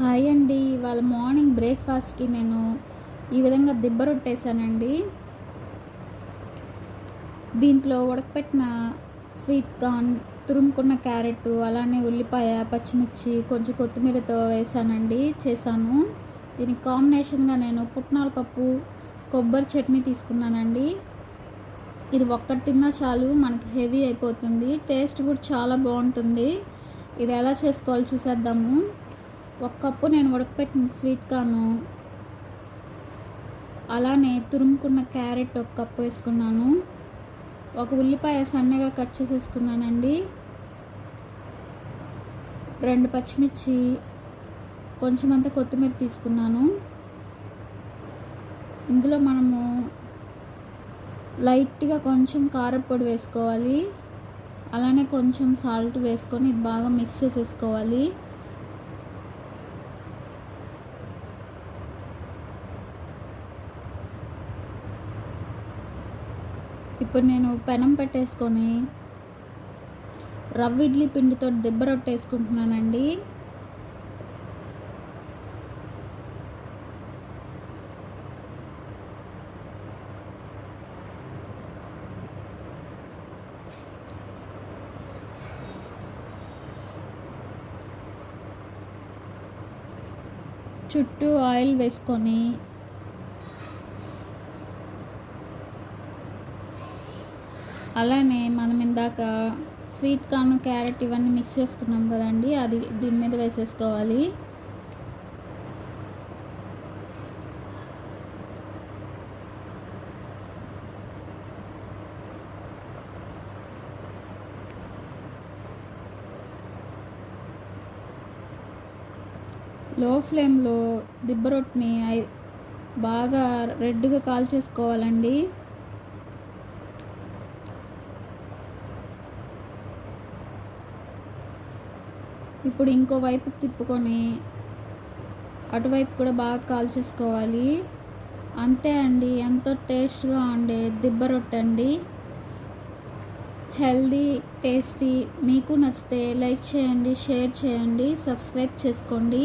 Hi అండి. ఇవాళ morning బ్రేక్ఫాస్ట్కి నేను ఈ విధంగా దిబ్బ రొట్టేసానండి. దీంట్లో ఉడకపెట్టిన స్వీట్ కార్న్ తురుముకున్న క్యారెట్ అలానే ఉల్లిపాయ పచ్చిమిర్చి కొంచెం కొత్తిమీరతో వేసానండి. చేశాను. దీనికి కాంబినేషన్గా నేను పుట్నాల పప్పు కొబ్బరి చట్నీ తీసుకున్నానండి. ఇది ఒక్కటి తిన్నా చాలు మనకి హెవీ అయిపోతుంది. టేస్ట్ కూడా చాలా బాగుంటుంది. ఇది ఎలా చేసుకోవాలో చూసేద్దాము. ఒక కప్పు నేను ఉడకపెట్టిన స్వీట్ కార్ను అలానే తురుముకున్న క్యారెట్ ఒక కప్పు వేసుకున్నాను. ఒక ఉల్లిపాయ సన్నగా కట్ చేసేసుకున్నానండి. రెండు పచ్చిమిర్చి కొంచెం అంత కొత్తిమీర తీసుకున్నాను. ఇందులో మనము లైట్గా కొంచెం కారపొడి వేసుకోవాలి. అలానే కొంచెం సాల్ట్ వేసుకొని ఇది బాగా మిక్స్ చేసేసుకోవాలి. ఇప్పుడు నేను పెనం పెట్టేసుకొని రవ్వ ఇడ్లీ పిండితో దెబ్బ రొట్టేసుకుంటున్నానండి. చుట్టూ ఆయిల్ వేసుకొని అలానే మనం ఇందాక స్వీట్ కార్న్ క్యారెట్ ఇవన్నీ మిక్స్ చేసుకున్నాం కదండి అది దీని మీద వేసేసుకోవాలి. లో ఫ్లేమ్లో దిబ్బ రొట్టిని బాగా రెడ్గా కాల్చేసుకోవాలండి. ఇప్పుడు ఇంకో వైపు తిప్పుకొని అటువైపు కూడా బాగా కాల్ చేసుకోవాలి. అంతే అండి. ఎంతో టేస్ట్గా ఉండే దిబ్బ రొట్టె అండి. హెల్దీ టేస్టీ మీకు నచ్చితే లైక్ చేయండి షేర్ చేయండి సబ్స్క్రైబ్ చేసుకోండి.